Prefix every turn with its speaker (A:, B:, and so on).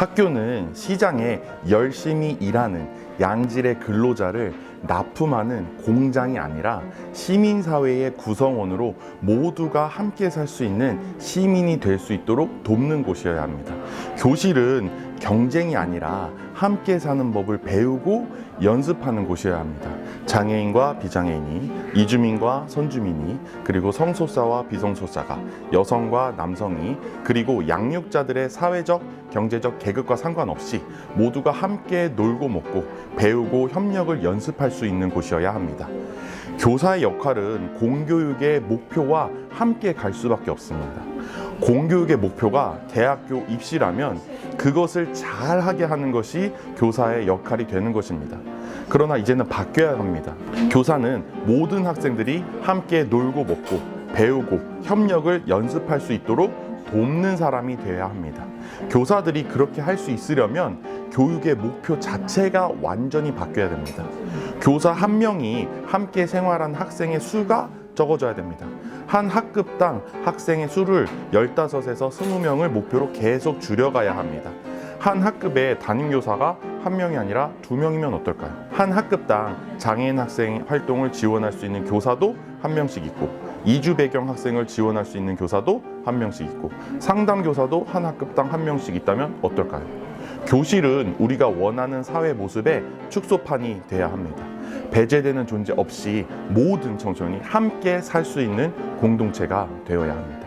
A: 학교는 시장에 열심히 일하는 양질의 근로자를 납품하는 공장이 아니라 시민사회의 구성원으로 모두가 함께 살 수 있는 시민이 될 수 있도록 돕는 곳이어야 합니다. 교실은 경쟁이 아니라 함께 사는 법을 배우고 연습하는 곳이어야 합니다. 장애인과 비장애인이, 이주민과 선주민이, 그리고 성소수자와 비성소수자가, 여성과 남성이, 그리고 양육자들의 사회적, 경제적 계급과 상관없이 모두가 함께 놀고 먹고 배우고 협력을 연습할 수 있는 곳이어야 합니다. 교사의 역할은 공교육의 목표와 함께 갈 수밖에 없습니다. 공교육의 목표가 대학교 입시라면 그것을 잘하게 하는 것이 교사의 역할이 되는 것입니다. 그러나 이제는 바뀌어야 합니다. 교사는 모든 학생들이 함께 놀고 먹고 배우고 협력을 연습할 수 있도록 돕는 사람이 되어야 합니다. 교사들이 그렇게 할 수 있으려면 교육의 목표 자체가 완전히 바뀌어야 됩니다. 교사 한 명이 함께 생활한 학생의 수가 적어져야 됩니다. 한 학급당 학생의 수를 15에서 20명을 목표로 계속 줄여가야 합니다. 한 학급에 담임교사가 한 명이 아니라 두 명이면 어떨까요? 한 학급당 장애인 학생 활동을 지원할 수 있는 교사도 한 명씩 있고 이주 배경 학생을 지원할 수 있는 교사도 한 명씩 있고 상담 교사도 한 학급당 한 명씩 있다면 어떨까요? 교실은 우리가 원하는 사회 모습의 축소판이 돼야 합니다. 배제되는 존재 없이 모든 청소년이 함께 살 수 있는 공동체가 되어야 합니다.